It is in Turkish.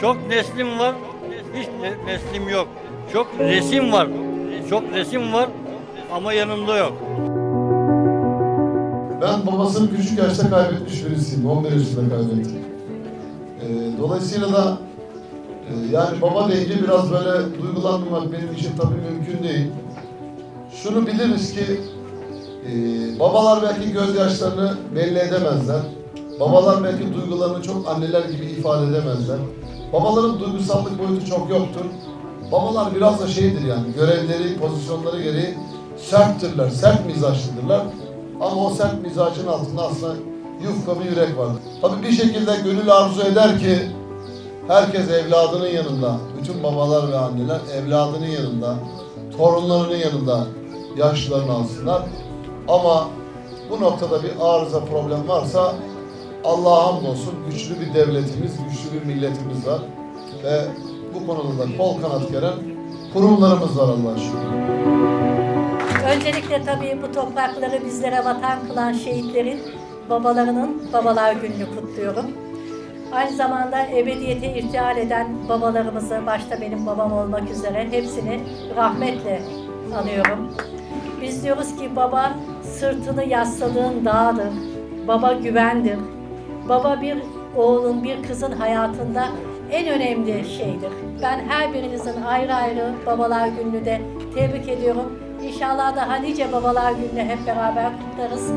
Çok neslim var, hiç ne- neslim yok. Çok resim var, çok resim var ama yanımda yok. Ben babasını küçük yaşta kaybetmiş birisiyim. 11 yaşında kaybettim. Ee, dolayısıyla da e, yani baba deyince biraz böyle duygulanmamak benim için tabii mümkün değil. Şunu biliriz ki e, babalar belki gözyaşlarını belli edemezler. Babalar belki duygularını çok anneler gibi ifade edemezler. Babaların duygusallık boyutu çok yoktur. Babalar biraz da şeydir yani görevleri, pozisyonları gereği serttirler, sert mizaçlıdırlar. Ama o sert mizacın altında aslında yufka bir yürek vardır. Tabii bir şekilde gönül arzu eder ki herkes evladının yanında, bütün babalar ve anneler evladının yanında, torunlarının yanında yaşlarını alsınlar. Ama bu noktada bir arıza problem varsa Allah'a hamdolsun güçlü bir devletimiz, güçlü bir milletimiz var. Ve bu konuda da kol kanat geren kurumlarımız var Allah'a şükür. Öncelikle tabii bu toprakları bizlere vatan kılan şehitlerin babalarının babalar gününü kutluyorum. Aynı zamanda ebediyete irtihal eden babalarımızı, başta benim babam olmak üzere hepsini rahmetle anıyorum. Biz diyoruz ki baba sırtını yasladığın dağdır, baba güvendir. Baba bir oğlun, bir kızın hayatında en önemli şeydir. Ben her birinizin ayrı ayrı babalar gününü de tebrik ediyorum. İnşallah daha nice babalar gününü hep beraber kutlarız.